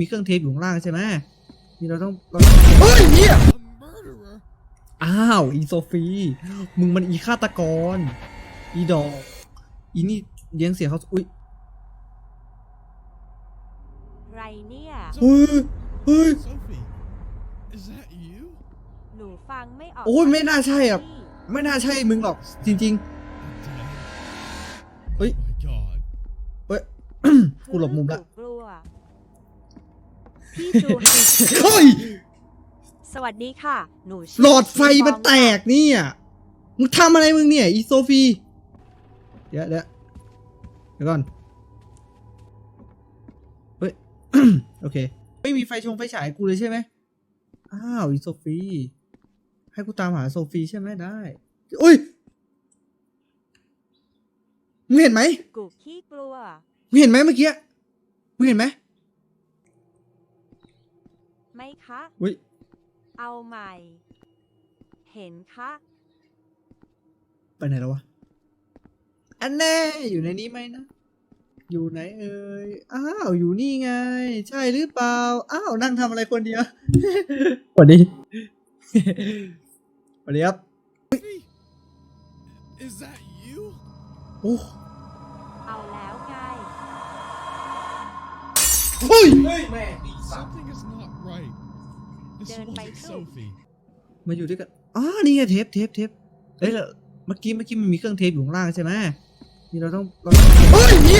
มีเครื่องเทปอยู่ข้างล่างใช่ไหมนี่เราต้องเราต้องเฮ้ยเฮีย A murderer? อ้าวอีโซฟี มึงมันอีฆาตกร อีดอก อีนี่เลี้ยงเสียเขาอุ้ยไรเนี่ยเฮ้ยเฮ้ย Sophie, is that you? หนูฟังไม่ออกโอ้ยไม่น่าใช่อะพี่ไม่น่าใช่มึงหรอก จริง Dead. Oi. Oh my god. ๆเฮ้ยกูหลบมุมละหนูกลัว พี่จูฮันเฮ้ย สวัสดีค่ะ หนูชื่หลอดไฟมันแตกเนี่ยมึงทำอะไรมึงเนี่ย อีโซฟี เดี๋ยวเดี๋ยวเดี๋ยวก่อน เฮ้ย โอเค ไม่มีไฟชงไฟฉายกูเลยใช่ไหมอ้าว อีโซฟี ให้กูตามหาโซฟีใช่ไหมได้อุ้ยมึงเห็นไหมกูขี้กลัวมึงเห็นไหมเมื่อกี้มึงเห็นไหมไหม คะ อุ้ยเอาใหม่ เห็นคะ ไปไหนแล้ววะ อันแน่อยู่ในนี้ไหมนะ อยู่ไหนเอ่ย อ้าว อยู่นี่ไง ใช่หรือเปล่า อ้าว นั่งทำอะไรคนเดียว สวัสดี สวัสดีครับ Sophie, is that you? โอ้เอาแล้วไง เฮ้ย Something is not right. This Dön wasn't bay thử. Sophie. มาอยู่ด้วยกันอ๋อนี่ไงเทปเทปเทปเอ้ยแล้วเมื่อกี้เมื่อกี้มันมีเครื่องเทปอยู่ข้างล่างใช่ไหมนี่เราต้องเราต้องเฮ้ยเฮีย